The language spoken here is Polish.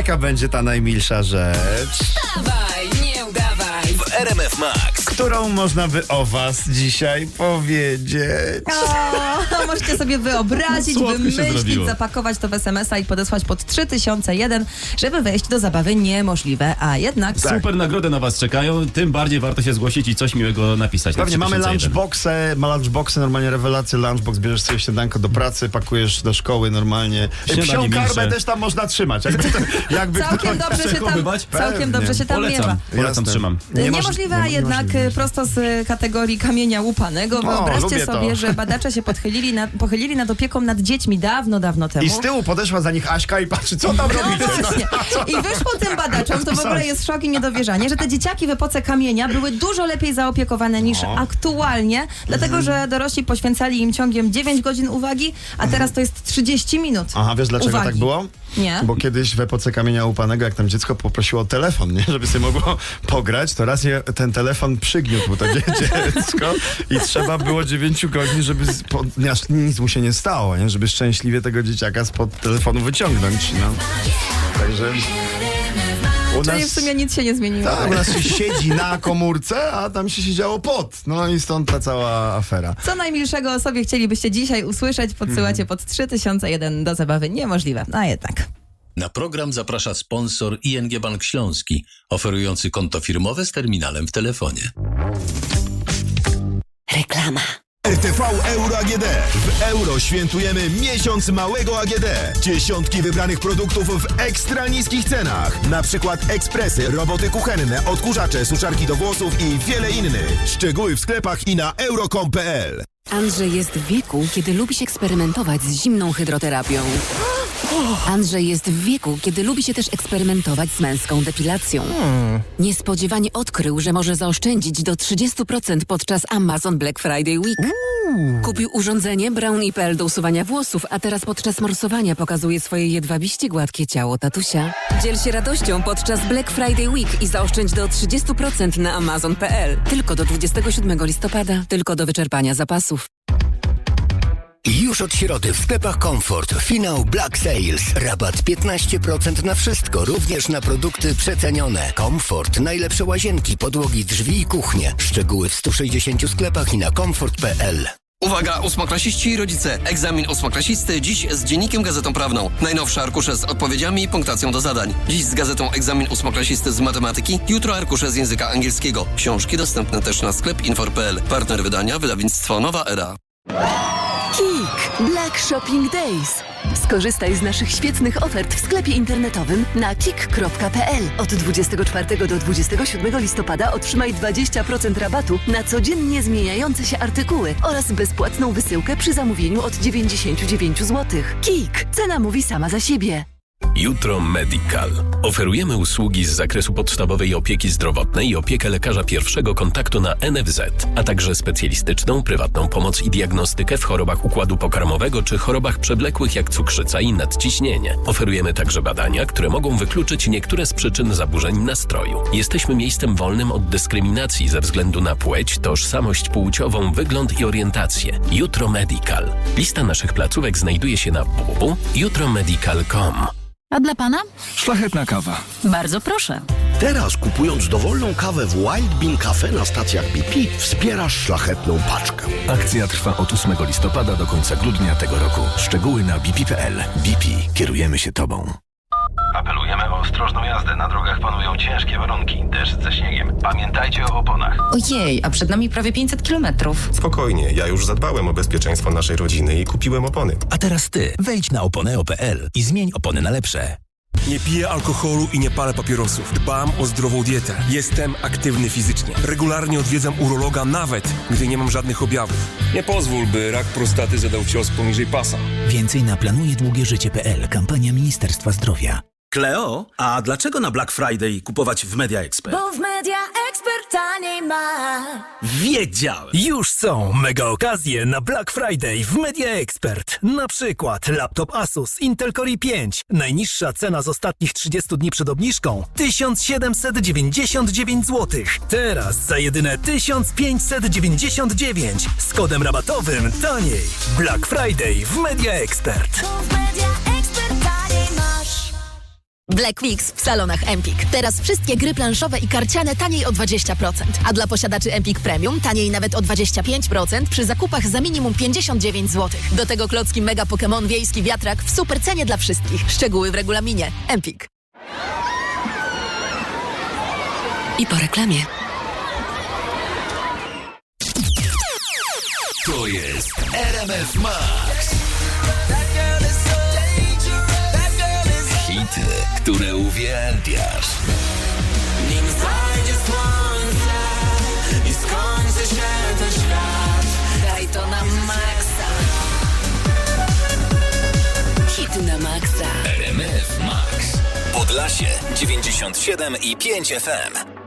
Jaka będzie ta najmilsza rzecz, Dawaj, nie udawaj. W RMF Max. Którą można by o was dzisiaj powiedzieć? O, możecie sobie wyobrazić, Słodko się wymyślić, zrobiło. zapakować to w SMS-a i podesłać pod 3001, żeby wejść do zabawy niemożliwe, a jednak... Tak. Super nagrody na was czekają, tym bardziej warto się zgłosić i coś miłego napisać. na Pewnie mamy 3001. lunchboxy, ma lunchboxy, normalnie rewelacje lunchbox, bierzesz sobie śniadanko do pracy, pakujesz do szkoły normalnie. Śniadanie Psią milsze. karbę też tam można trzymać. Jakby, to, jakby Całkiem ktoś- dobrze się tam, przechowywać? całkiem dobrze się tam miewa. Polecam, polecam, Jasne. trzymam. Nie Niemożliwe, moż- a jednak niemożliwe. Y, prosto z kategorii kamienia łupanego. Wyobraźcie lubię to. sobie, że badacze się podchylili nad, pochylili nad opieką nad dziećmi dawno, dawno temu. I z tyłu podeszła za nich Aśka i patrzy, co tam No robicie? właśnie. I wyszło tym badaczom, to w ogóle jest szok i niedowierzanie, że te dzieciaki w epoce kamienia były dużo lepiej zaopiekowane niż No. aktualnie, dlatego Mhm. że dorośli poświęcali im ciągiem 9 godzin uwagi, a teraz to jest 30 minut. Aha, wiesz dlaczego uwagi. tak było? Nie. Bo kiedyś w epoce kamienia upanego, jak tam dziecko poprosiło o telefon, nie, żeby sobie mogło pograć, to raz je, ten telefon przygniótł to dzie- dziecko i trzeba było 9 godzin, żeby po, nic mu się nie stało, nie, żeby szczęśliwie tego dzieciaka spod telefonu wyciągnąć. No. Także u Czyli w nas, sumie nic się nie zmieniło. tak, u nas się siedzi na komórce, a tam się siedziało pod. No i stąd ta cała afera. Co najmilszego o sobie chcielibyście dzisiaj usłyszeć, podsyłacie pod 3001 do zabawy niemożliwe. A jednak. Na program zaprasza sponsor ING Bank Śląski, oferujący konto firmowe z terminalem w telefonie. Reklama. RTV Euro AGD. W euro świętujemy miesiąc małego AGD. Dziesiątki wybranych produktów w ekstra niskich cenach. Na przykład ekspresy, roboty kuchenne, odkurzacze, suszarki do włosów i wiele innych. Szczegóły w sklepach i na euro.com.pl. Andrzej jest w wieku, kiedy lubi się eksperymentować z zimną hydroterapią. Andrzej jest w wieku, kiedy lubi się też eksperymentować z męską depilacją. Niespodziewanie odkrył, że może zaoszczędzić do 30% podczas Amazon Black Friday Week. Kupił urządzenie Brown PL do usuwania włosów, a teraz podczas morsowania pokazuje swoje jedwabiście gładkie ciało tatusia. Dziel się radością podczas Black Friday Week i zaoszczędź do 30% na Amazon.pl. Tylko do 27 listopada, tylko do wyczerpania zapasów. Już od środy w sklepach Comfort finał Black Sales. Rabat 15% na wszystko, również na produkty przecenione. Comfort, najlepsze łazienki, podłogi, drzwi i kuchnie. Szczegóły w 160 sklepach i na comfort.pl. Uwaga, ósmoklasiści i rodzice. Egzamin ósmoklasisty dziś z Dziennikiem Gazetą Prawną. Najnowsze arkusze z odpowiedziami i punktacją do zadań. Dziś z gazetą Egzamin ósmoklasisty z matematyki, jutro arkusze z języka angielskiego. Książki dostępne też na sklep infor.pl. Partner wydania wydawnictwo Nowa Era. KIK Black Shopping Days. Skorzystaj z naszych świetnych ofert w sklepie internetowym na kik.pl. Od 24 do 27 listopada otrzymaj 20% rabatu na codziennie zmieniające się artykuły oraz bezpłatną wysyłkę przy zamówieniu od 99 zł. KIK. Cena mówi sama za siebie. Jutro Medical. Oferujemy usługi z zakresu podstawowej opieki zdrowotnej i opiekę lekarza pierwszego kontaktu na NFZ, a także specjalistyczną, prywatną pomoc i diagnostykę w chorobach układu pokarmowego czy chorobach przewlekłych jak cukrzyca i nadciśnienie. Oferujemy także badania, które mogą wykluczyć niektóre z przyczyn zaburzeń nastroju. Jesteśmy miejscem wolnym od dyskryminacji ze względu na płeć, tożsamość płciową, wygląd i orientację. Jutro Medical. Lista naszych placówek znajduje się na www.jutromedical.com. A dla pana? Szlachetna kawa. Bardzo proszę. Teraz kupując dowolną kawę w Wild Bean Cafe na stacjach BP wspierasz szlachetną paczkę. Akcja trwa od 8 listopada do końca grudnia tego roku. Szczegóły na bp.pl. BP. Kierujemy się Tobą. Apelujemy o ostrożną jazdę. Na drogach panują ciężkie warunki, deszcz ze. Pamiętajcie o oponach. Ojej, a przed nami prawie 500 kilometrów. Spokojnie, ja już zadbałem o bezpieczeństwo naszej rodziny i kupiłem opony. A teraz ty, wejdź na oponeo.pl i zmień opony na lepsze. Nie piję alkoholu i nie palę papierosów. Dbam o zdrową dietę. Jestem aktywny fizycznie. Regularnie odwiedzam urologa nawet, gdy nie mam żadnych objawów. Nie pozwól, by rak prostaty zadał cios poniżej pasa. Więcej na planujedługieżycie.pl. Kampania Ministerstwa Zdrowia. Kleo, a dlaczego na Black Friday kupować w Media Expert? w Media Expert taniej ma. Wiedziałem! Już są mega okazje na Black Friday w Media Expert. Na przykład laptop Asus Intel Core i5. Najniższa cena z ostatnich 30 dni przed obniżką 1799 zł. Teraz za jedyne 1599 z kodem rabatowym taniej. Black Friday w Media Expert. Black Weeks w salonach Empik. Teraz wszystkie gry planszowe i karciane taniej o 20%, a dla posiadaczy Empik Premium taniej nawet o 25% przy zakupach za minimum 59 zł. Do tego klocki Mega Pokémon Wiejski Wiatrak w super cenie dla wszystkich. Szczegóły w regulaminie. Empik. I po reklamie. To jest RMF Max. Hity, które uwielbiasz. Nim zajdzie słońce i skończy się ten świat Daj to na maksa. Hit na maksa. RMF Max. Podlasie 97 i 5 FM.